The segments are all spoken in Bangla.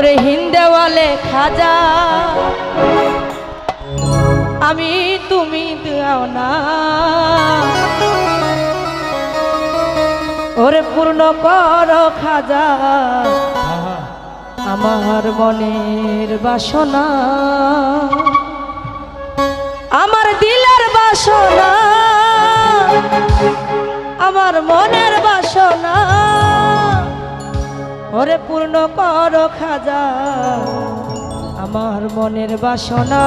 ওরে হিন্দেওয়ালে খাজা। আমি তুমি দাও না। ওরে পূর্ণ কর খাজা। আমার মনের বাসনা। আমার দিলের বাসনা। আমার মনের বাসনা। ওরে পূর্ণ কর খাজা আমার মনের বাসনা।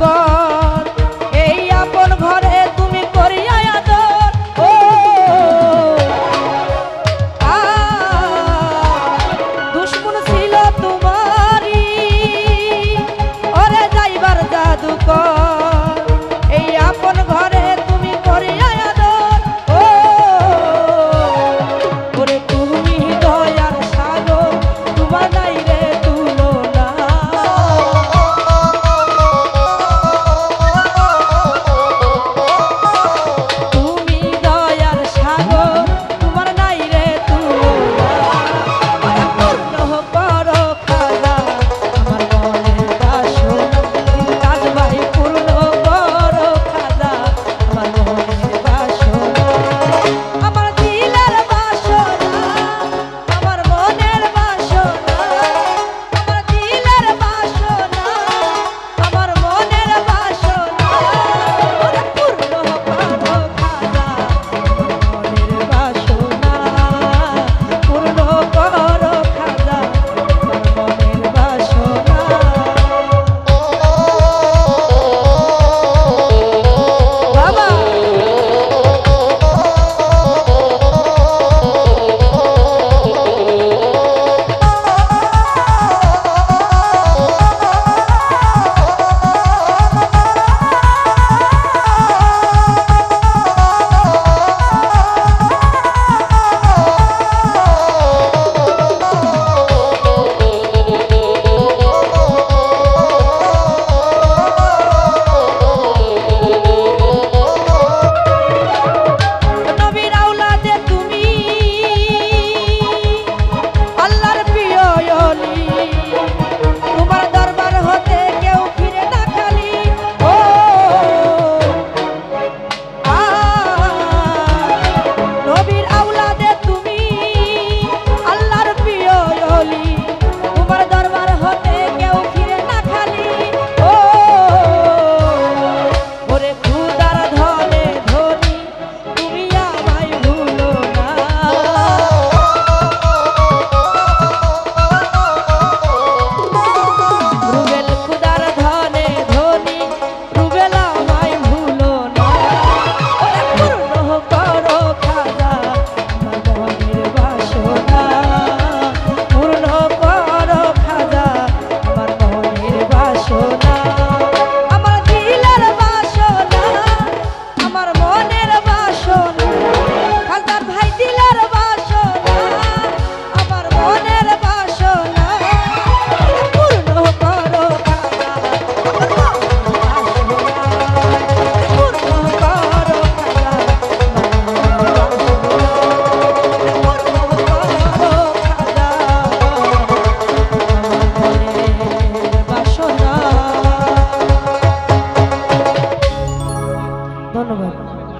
কর